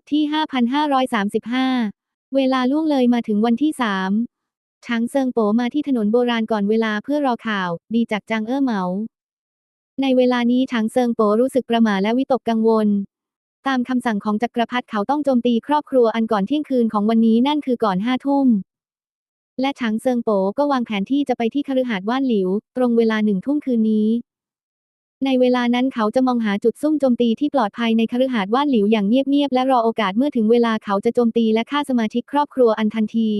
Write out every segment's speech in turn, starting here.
ทที่ 5535 เวลาล่วงเลยมาถึงวันที่ 3 ช้างเซิงโปมาที่ถนนโบราณก่อนเวลาเพื่อรอข่าว ดีจากจางเอ้อเหมา ในเวลานี้ช้างเซิงโปรู้สึกประหม่าและวิตกกังวล ตามคำสั่งของจักรพรรดิเขาต้องโจมตีครอบครัวอันก่อนเที่ยงคืนของวันนี้นั่นคือก่อนห้าทุ่ม และช้างเซิงโปก็วางแผนที่จะไปที่คฤหาสน์ว่านหลิว ตรงเวลาหนึ่งทุ่มคืนนี้ ในเวลานั้นเขาจะมองหาจุดซุ่มโจมตีที่ปลอดภัยในคฤหาสน์ว่านหลิวอย่างเงียบๆและรอโอกาสเมื่อถึงเวลาเขาจะโจมตีและฆ่าสมาชิกครอบครัวอันทันที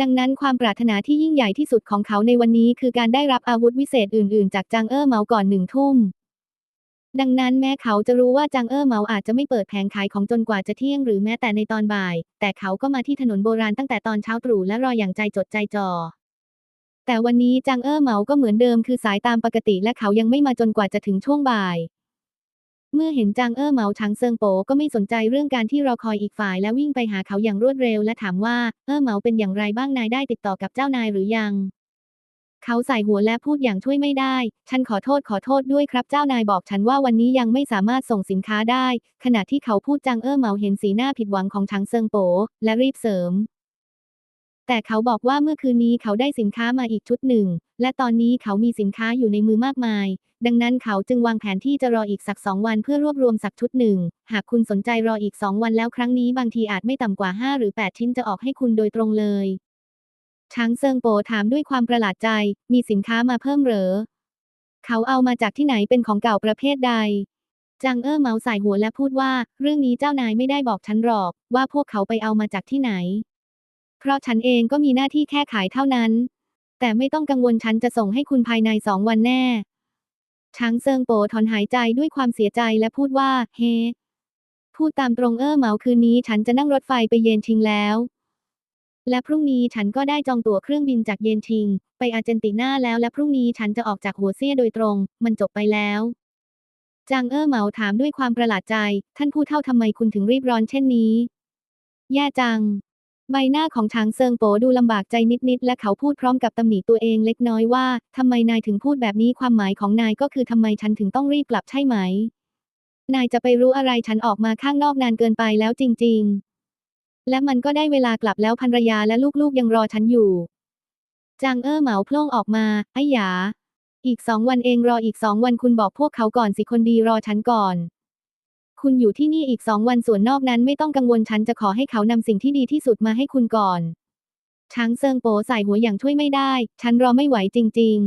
ดังนั้นความปรารถนาที่ยิ่งใหญ่ที่สุดของเขาในวันนี้คือการได้รับอาวุธวิเศษอื่นๆ จากจางเอ้อเหมาก่อนหนึ่งทุ่ม ดังนั้นแม้เขาจะรู้ว่าจางเอ้อเหมาอาจจะไม่เปิดแผงขายของจนกว่าจะเที่ยงหรือแม้แต่ในตอนบ่าย แต่เขาก็มาที่ถนนโบราณตั้งแต่ตอนเช้าตรู่และรออย่างใจจดใจจ่อ แต่วันนี้จางเอ้อเหมาก็เหมือนเดิมคือสายตามปกติและเขายังไม่มาจนกว่าจะถึงช่วงบ่าย เมื่อเห็นจางเอ้อเหมาชางเซิงโปก็ไม่สนใจเรื่องการที่รอคอยอีกฝ่ายและวิ่งไปหาเขาอย่างรวดเร็วและถามว่าเอ้อเหมาเป็นอย่างไรบ้างนายได้ติดต่อกับเจ้านายหรือยัง เขาใส่หัวและพูดอย่างช่วยไม่ได้ ฉันขอโทษขอโทษด้วยครับเจ้านายบอกฉันว่าวันนี้ยังไม่สามารถส่งสินค้าได้ ขณะที่เขาพูดจางเอ้อเหมาเห็นสีหน้าผิดหวังของชางเซิงโปและรีบเสริม แต่เขาบอกว่าเมื่อคืนนี้เขาได้สินค้ามาอีกชุดหนึ่ง และตอนนี้เขามีสินค้าอยู่ในมือมากมาย ดังนั้นเขาจึงวางแผนที่จะรออีกสักสองวันเพื่อรวบรวมสักชุดหนึ่ง หากคุณสนใจรออีกสองวันแล้วครั้งนี้บางทีอาจไม่ต่ำกว่า 5 หรือ 8 ชิ้นจะออกให้คุณโดยตรงเลย ช้างเซิงโปถามด้วยความประหลาดใจ มีสินค้ามาเพิ่มเหรอ เขาเอามาจากที่ไหนเป็นของเก่าประเภทใดจางเอ้อเมาใส่หัวและพูดว่า เรื่องนี้เจ้านายไม่ได้บอกฉันหรอก ว่าพวกเขาไปเอามาจากที่ไหน เพราะฉันเองก็มีหน้าที่แค่ขายเท่านั้น แต่ไม่ต้องกังวลฉันจะส่งให้คุณภายในสองวันแน่ ช้างเซิงโปถอนหายใจด้วยความเสียใจและพูดว่า เฮพูดตามตรงเออเหมาคืนนี้ฉันจะนั่งรถไฟไปเยนชิงแล้ว และพรุ่งนี้ฉันก็ได้จองตั๋วเครื่องบินจากเยนชิง ไปอาร์เจนตินาแล้วและพรุ่งนี้ฉันจะออกจากหัวเซี่ยโดยตรง มันจบไปแล้วจางเอ้อเหมาถามด้วยความประหลาดใจ ท่านผู้เท่าทำไมคุณถึงรีบร้อนเช่นนี้ แย่จัง ใบหน้าของช้างเซิงโปดูลำบากใจนิดๆ และเขาพูดพร้อมกับตำหนิตัวเองเล็กน้อยว่า ทำไมนายถึงพูดแบบนี้ความหมายของนายก็คือทำไมฉันถึงต้องรีบกลับใช่ไหม นายจะไปรู้อะไรฉันออกมาข้างนอกนานเกินไปแล้วจริง ๆ และมันก็ได้เวลากลับแล้วภรรยาและลูกๆ ยังรอฉันอยู่ จางเอ้อเหมาโพล่งออกมา ไอ้หยา อีกสองวันเองรออีกสองวันคุณบอกพวกเขาก่อนสิคนดีรอฉันก่อน คุณอยู่ที่นี่อีกสองวันส่วนนอกนั้นไม่ต้องกังวลฉันจะขอให้เขานำสิ่งที่ดีที่สุดมาให้คุณก่อน ช้างเซิงโปใส่หัวอย่างช่วยไม่ได้ ฉันรอไม่ไหวจริง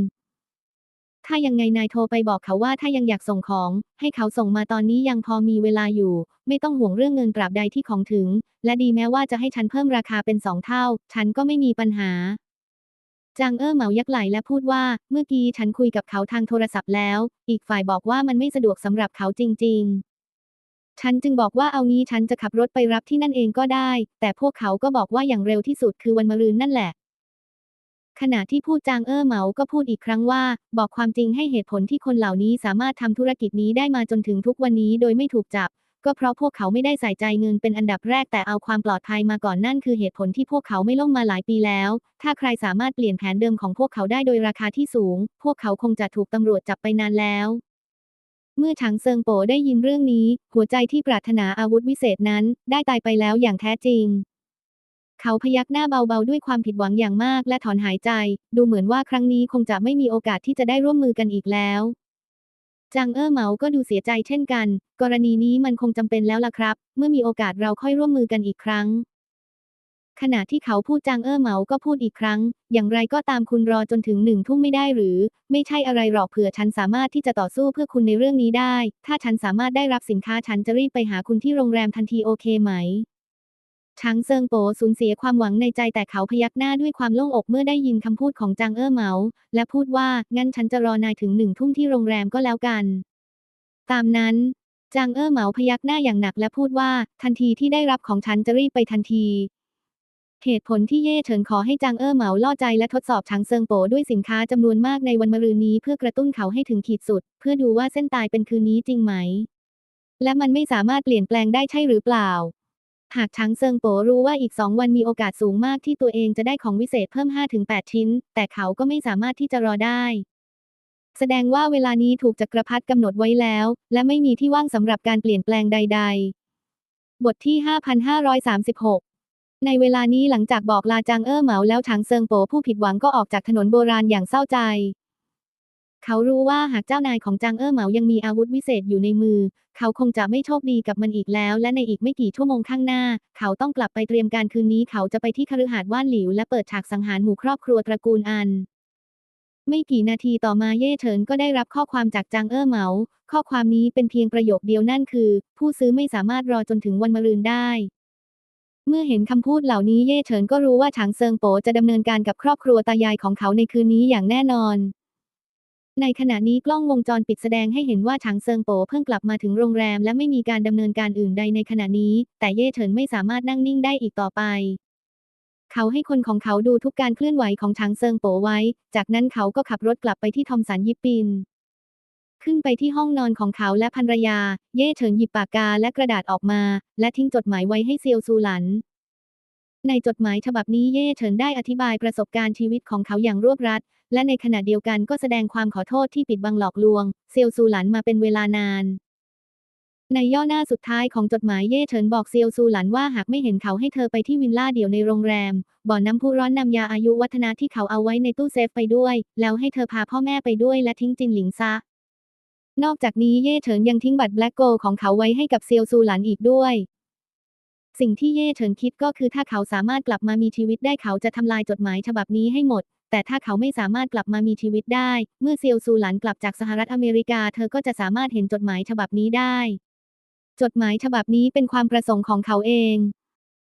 ๆ ถ้ายังไงนายโทรไปบอกเขาว่าถ้ายังอยากส่งของ ให้เขาส่งมาตอนนี้ยังพอมีเวลาอยู่ ไม่ต้องห่วงเรื่องเงินตราบใดที่ของถึง และดีแม้ว่าจะให้ฉันเพิ่มราคาเป็นสองเท่า ฉันก็ไม่มีปัญหาจางเอ้อเหมายักไหลและพูดว่า เมื่อกี้ฉันคุยกับเขาทางโทรศัพท์แล้ว อีกฝ่ายบอกว่ามันไม่สะดวกสำหรับเขาจริง ๆ ฉันจึงบอกว่าเอางี้ฉันจะขับรถไปรับที่นั่นเองก็ได้ แต่พวกเขาก็บอกว่าอย่างเร็วที่สุดคือวันมะรืนนั่นแหละ ขณะที่พูดจางเอ้อเหมาก็พูดอีกครั้งว่า บอกความจริงให้เหตุผลที่คนเหล่านี้สามารถทำธุรกิจนี้ได้มาจนถึงทุกวันนี้โดยไม่ถูกจับ ก็เพราะพวกเขาไม่ได้ใส่ใจเงินเป็นอันดับแรกแต่เอาความปลอดภัยมาก่อนนั่นคือเหตุผลที่พวกเขาไม่ล่มมาหลายปีแล้ว ถ้าใครสามารถเปลี่ยนแผนเดิมของพวกเขาได้โดยราคาที่สูง พวกเขาคงจะถูกตำรวจจับไปนานแล้ว เมื่อฉางเซิงโปได้ยินเรื่องนี้ หัวใจที่ปรารถนาอาวุธวิเศษนั้น ได้ตายไปแล้วอย่างแท้จริง เขาพยักหน้าเบาๆด้วยความผิดหวังอย่างมากและถอนหายใจ ดูเหมือนว่าครั้งนี้คงจะไม่มีโอกาสที่จะได้ร่วมมือกันอีกแล้วจางเอ้อเหมาก็ดูเสียใจเช่นกัน กรณีนี้มันคงจำเป็นแล้วล่ะครับ เมื่อมีโอกาสเราค่อยร่วมมือกันอีกครั้ง ขณะที่เขาพูดจางเอ้อเหมาก็พูดอีกครั้ง อย่างไรก็ตามคุณรอจนถึงหนึ่งทุ่มไม่ได้หรือ ไม่ใช่อะไรหรอกเผื่อฉันสามารถที่จะต่อสู้เพื่อคุณในเรื่องนี้ได้ ถ้าฉันสามารถได้รับสินค้าฉันจะรีบไปหาคุณที่โรงแรมทันทีโอเคไหมช้างเซิงโปสูญเสียความหวังในใจแต่เขาพยักหน้าด้วยความโล่งอกเมื่อได้ยินคำพูดของจางเอ้อเหมา และพูดว่างั้นฉันจะรอนายถึงหนึ่งทุ่มที่โรงแรมก็แล้วกัน ตามนั้นจางเอ้อเหมาพยักหน้าอย่างหนักและพูดว่า ทันทีที่ได้รับของฉันจะรีบไปทันที เหตุผลที่เย่เฉินขอให้จางเอ้อเหมาล่อใจและทดสอบช้างเซิงโปด้วยสินค้าจำนวนมากในวันมะรืนนี้เพื่อกระตุ้นเขาให้ถึงขีดสุด เพื่อดูว่าเส้นตายเป็นคืนนี้จริงไหม และมันไม่สามารถเปลี่ยนแปลงได้ใช่หรือเปล่า หากช้างเซิงโปรู้ว่าอีกสองวันมีโอกาสสูงมากที่ตัวเองจะได้ของวิเศษเพิ่ม 5-8 ชิ้น แต่เขาก็ไม่สามารถที่จะรอได้ แสดงว่าเวลานี้ถูกจักรพรรดิกำหนดไว้แล้ว และไม่มีที่ว่างสำหรับการเปลี่ยนแปลงใด ๆ บทที่ 5,536 ในเวลานี้หลังจากบอกลาจางเอ้อเหมาแล้วฉางเซิงโปผู้ผิดหวังก็ออกจากถนนโบราณอย่างเศร้าใจ เขารู้ว่าหากเจ้านายของจางเอ้อเหมายังมีอาวุธวิเศษอยู่ในมือ เขาคงจะไม่โชคดีกับมันอีกแล้ว และในอีกไม่กี่ชั่วโมงข้างหน้า เขาต้องกลับไปเตรียมการคืนนี้เขาจะไปที่คฤหาสน์ว่านหลิวและเปิดฉากสังหารหมู่ครอบครัวตระกูลอันไม่กี่นาทีต่อมาเย่เฉินก็ได้รับข้อความจากจางเอ้อเหมา ข้อความนี้เป็นเพียงประโยคเดียวนั่นคือ ผู้ซื้อไม่สามารถรอจนถึงวันมะรืนได้ เมื่อเห็นคำพูดเหล่านี้เย่เฉินก็รู้ว่าฉางเซิงโปจะดำเนินการกับครอบครัวตายายของเขาในคืนนี้อย่างแน่นอน ในขณะนี้กล้องวงจรปิดแสดงให้เห็นว่าฉางเซิงโปเพิ่งกลับมาถึงโรงแรม และไม่มีการดำเนินการอื่นใดในขณะนี้ แต่เย่เฉินไม่สามารถนั่งนิ่งได้อีกต่อไป เขาให้คนของเขาดูทุกการเคลื่อนไหวของฉางเซิงโปไว้ จากนั้นเขาก็ขับรถกลับไปที่ทอมสันยิปปิน ขึ้นไปที่ห้องนอนของเขาและภรรยา เย่เฉินหยิบปากกาและกระดาษออกมา และทิ้งจดหมายไว้ให้เซียวซูหลัน ในจดหมายฉบับนี้เย่เฉินได้อธิบายประสบการณ์ชีวิตของเขาอย่างรวบรัด และในขณะเดียวกันก็แสดงความขอโทษที่ปิดบังหลอกลวง เซียวซูหลันมาเป็นเวลานาน ในย่อหน้าสุดท้ายของจดหมายเย่เฉินบอกเซียวซูหลันว่าหากไม่เห็นเขาให้เธอไปที่วิลล่าเดี่ยวในโรงแรม บ่อน้ำพุร้อนนำยาอายุวัฒนะที่เขาเอาไว้ในตู้เซฟไปด้วย แล้วให้เธอพาพ่อแม่ไปด้วยและทิ้งจินหลิงซะ นอกจากนี้เย่เฉินยังทิ้งบัตรแบล็กโกของเขาไว้ให้กับเซียวซูหลันอีกด้วย สิ่งที่เย่เฉินคิดก็คือถ้าเขาสามารถกลับมามีชีวิตได้เขาจะทำลายจดหมายฉบับนี้ให้หมด แต่ถ้าเขาไม่สามารถกลับมามีชีวิตได้ เมื่อเซียวซูหลันกลับจากสหรัฐอเมริกา เธอก็จะสามารถเห็นจดหมายฉบับนี้ได้ จดหมายฉบับนี้เป็นความประสงค์ของเขาเอง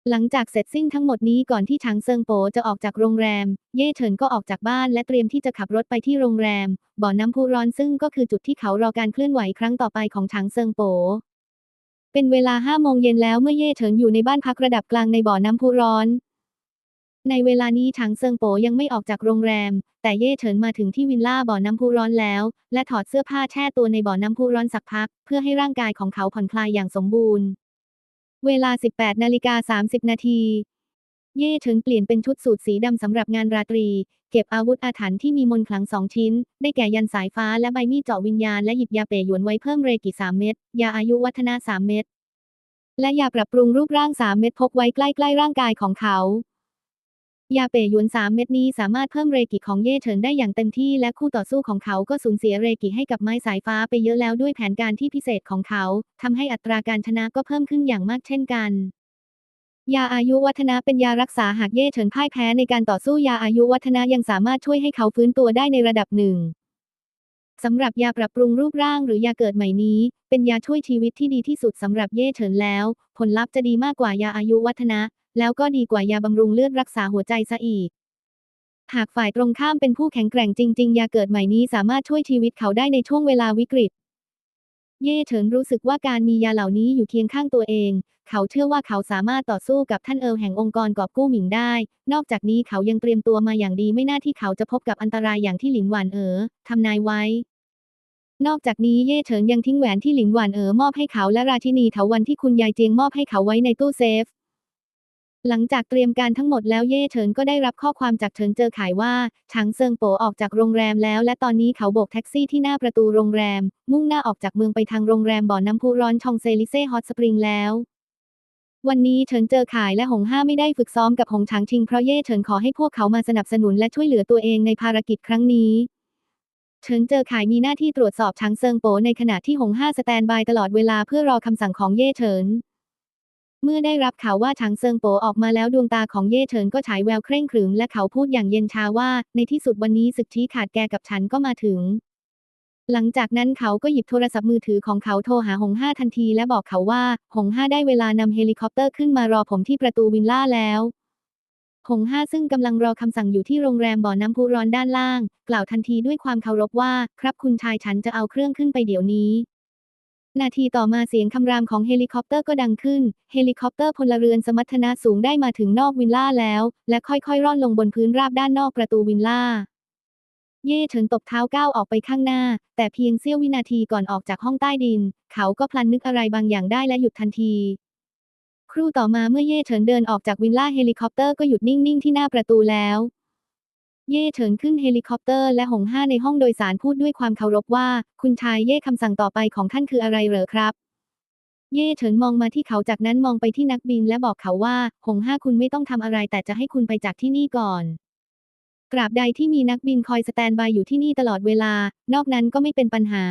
หลังจากเสร็จสิ้นทั้งหมดนี้ก่อนที่ฉางเซิงโปจะออกจากโรงแรม เย่เฉินก็ออกจากบ้านและเตรียมที่จะขับรถไปที่โรงแรม บ่อน้ำพุร้อนซึ่งก็คือจุดที่เขารอการเคลื่อนไหวครั้งต่อไปของฉางเซิงโปเป็นเวลาห้าโมงเย็นแล้วเมื่อเย่เฉินอยู่ในบ้านพักระดับกลางในบ่อน้ำพุร้อน ในเวลานี้ฉางเซิงโปยังไม่ออกจากโรงแรม แต่เย่เฉินมาถึงที่วิลล่าบ่อน้ำพุร้อนแล้ว และถอดเสื้อผ้าแช่ตัวในบ่อน้ำพุร้อนสักพัก เพื่อให้ร่างกายของเขาผ่อนคลายอย่างสมบูรณ์ เวลา 18นาฬิกา30 นาที เย่เฉิงเปลี่ยนเป็นชุดสูทสีดำสำหรับงานราตรี เก็บอาวุธอาถรรพ์ที่มีมนต์ขลังสองชิ้น ได้แก่ยันสายฟ้าและใบมีดเจาะวิญญาณและหยิบยาเปยหยวนไว้เพิ่มเรกิสามเม็ด ยาอายุวัฒนะสามเม็ด และยาปรับปรุงรูปร่างสามเม็ดพกไว้ใกล้ๆร่างกายของเขา ยาเปยหยวนสามเม็ดนี้สามารถเพิ่มเรกิของเย่เฉินได้อย่างเต็มที่และคู่ต่อสู้ของเขาก็สูญเสียเรกิให้กับไม้สายฟ้าไปเยอะแล้วด้วยแผนการที่พิเศษของเขาทำให้อัตราการชนะก็เพิ่มขึ้นอย่างมากเช่นกัน ยาอายุวัฒนะเป็นยารักษาหากเย่เฉินพ่ายแพ้ในการต่อสู้ยาอายุวัฒนะยังสามารถช่วยให้เขาฟื้นตัวได้ในระดับหนึ่งสำหรับยาปรับปรุงรูปร่างหรือยาเกิดใหม่นี้ เป็นยาช่วยชีวิตที่ดีที่สุดสำหรับเย่เฉินแล้ว ผลลัพธ์จะดีมากกว่ายาอายุวัฒนะ แล้วก็ดีกว่ายาบำรุงเลือดรักษาหัวใจซะอีก หากฝ่ายตรงข้ามเป็นผู้แข็งแกร่งจริง ๆ ยาเกิดใหม่นี้สามารถช่วยชีวิตเขาได้ในช่วงเวลาวิกฤต เย่เฉินรู้สึกว่าการมียาเหล่านี้อยู่เคียงข้างตัวเอง เขาเชื่อว่าเขาสามารถต่อสู้กับท่านเอิลแห่งองค์กรกอบกู้หมิงได้ นอกจากนี้เขายังเตรียมตัวมาอย่างดีไม่น่าที่เขาจะพบกับอันตรายอย่างที่หลินหวานเอ๋อทำนายไว้นอกจากนี้เย่เฉินยังทิ้งแหวนที่หลินหวานเอ๋อมอบให้เขาและราชินีเถาวันที่คุณยายเจียงมอบให้เขาไว้ในตู้เซฟ หลังจากเตรียมการทั้งหมดแล้วเย่เฉินก็ได้รับข้อความจากเฉินเจอขายว่าฉางเซิงโปออกจากโรงแรมแล้วและตอนนี้เขาโบกแท็กซี่ที่หน้าประตูโรงแรม มุ่งหน้าออกจากเมืองไปทางโรงแรมบ่อน้ำพุร้อนชองเซลิเซ่ฮอตสปริงแล้ววันนี้เฉินเจอขายและหงห้าไม่ได้ฝึกซ้อมกับหงฉางชิงเพราะเย่เฉินขอให้พวกเขามาสนับสนุนและช่วยเหลือตัวเองในภารกิจครั้งนี้ เฉินเจอขายมีหน้าที่ตรวจสอบชางเซิงโปในขณะที่หงห้าสแตนบายตลอดเวลาเพื่อรอคำสั่งของเย่เฉิน เมื่อได้รับข่าวว่าชางเซิงโปออกมาแล้วดวงตาของเย่เฉินก็ฉายแววเคร่งขรึมและเขาพูดอย่างเย็นชาว่า ในที่สุดวันนี้ศึกชี้ขาดแกกับฉันก็มาถึง หลังจากนั้นเขาก็หยิบโทรศัพท์มือถือของเขาโทรหาหงห้าทันทีและบอกเขาว่า หงห้าได้เวลานำเฮลิคอปเตอร์ขึ้นมารอผมที่ประตูวิลล่าแล้วหงห้าซึ่งกำลังรอคำสั่งอยู่ที่โรงแรมบ่อน้ำพุร้อนด้านล่าง กล่าวทันทีด้วยความเคารพว่า ครับคุณชายฉันจะเอาเครื่องขึ้นไปเดี๋ยวนี้ นาทีต่อมาเสียงคำรามของเฮลิคอปเตอร์ก็ดังขึ้น เฮลิคอปเตอร์พลเรือนสมรรถนะสูงได้มาถึงนอกวิลล่าแล้ว และค่อยๆ ร่อนลงบนพื้นราบด้านนอกประตูวิลล่า เย่เฉินตบเท้าก้าวออกไปข้างหน้า แต่เพียงเสี้ยววินาทีก่อนออกจากห้องใต้ดิน เขาก็พลันนึกอะไรบางอย่างได้และหยุดทันที ครู่ต่อมาเมื่อเย่เฉินเดินออกจากวิลล่าเฮลิคอปเตอร์ก็หยุดนิ่งๆที่หน้าประตูแล้ว เย่เฉินขึ้นเฮลิคอปเตอร์และหงห้าในห้องโดยสารพูดด้วยความเคารพว่า คุณชายเย่คำสั่งต่อไปของท่านคืออะไรเหรอครับ เย่เฉินมองมาที่เขาจากนั้นมองไปที่นักบินและบอกเขาว่า หงห้าคุณไม่ต้องทำอะไรแต่จะให้คุณไปจากที่นี่ก่อนตราบใดที่มีนักบินคอยสแตนบายอยู่ที่นี่ตลอดเวลา นอกนั้นก็ไม่เป็นปัญหา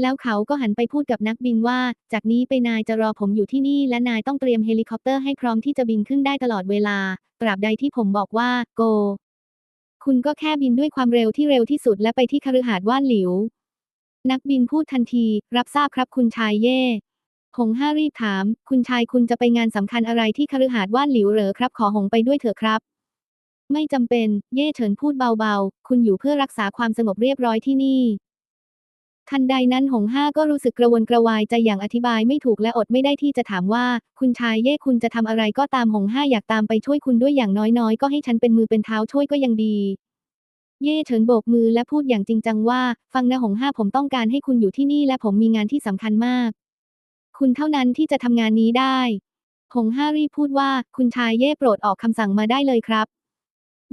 แล้วเขาก็หันไปพูดกับนักบินว่า จากนี้ไปนายจะรอผมอยู่ที่นี่ และนายต้องเตรียมเฮลิคอปเตอร์ให้พร้อมที่จะบินขึ้นได้ตลอดเวลาตราบใดที่ผมบอกว่าโก คุณก็แค่บินด้วยความเร็วที่เร็วที่สุดและไปที่คฤหาสน์ว่านหลิว นักบินพูดทันที รับทราบครับคุณชายเย่หงห้ารีบถาม คุณชายคุณจะไปงานสำคัญอะไรที่คฤหาสน์ว่านหลิวเหรอครับ ขอหงไปด้วยเถอะครับ ไม่จำเป็น เย่เฉินพูดเบาๆ คุณอยู่เพื่อรักษาความสงบเรียบร้อยที่นี่ ทันใดนั้นหงห้าก็รู้สึกกระวนกระวายใจอย่างอธิบายไม่ถูกและอดไม่ได้ที่จะถามว่า คุณชายเย่คุณจะทำอะไรก็ตามหงห้าอยากตามไปช่วยคุณด้วยอย่างน้อยๆ ก็ให้ฉันเป็นมือเป็นเท้าช่วยก็ยังดี เย่เฉินโบกมือและพูดอย่างจริงจังว่า ฟังนะหงห้าผมต้องการให้คุณอยู่ที่นี่และผมมีงานที่สำคัญมาก คุณเท่านั้นที่จะทำงานนี้ได้หงห้ารีพูดว่าคุณชายเย่โปรดออกคำสั่งมาได้เลยครับ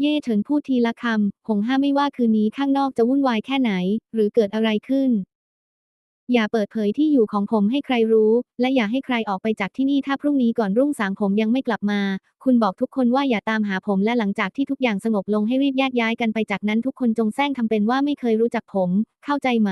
เย่เฉินพูดทีละคำ หงห้าไม่ว่าคืนนี้ข้างนอกจะวุ่นวายแค่ไหน หรือเกิดอะไรขึ้น อย่าเปิดเผยที่อยู่ของผมให้ใครรู้ และอย่าให้ใครออกไปจากที่นี่ถ้าพรุ่งนี้ก่อนรุ่งสางผมยังไม่กลับมา คุณบอกทุกคนว่าอย่าตามหาผมและหลังจากที่ทุกอย่างสงบลงให้รีบแยกย้ายกันไปจากนั้นทุกคนจงแซงทำเป็นว่าไม่เคยรู้จักผม เข้าใจไหม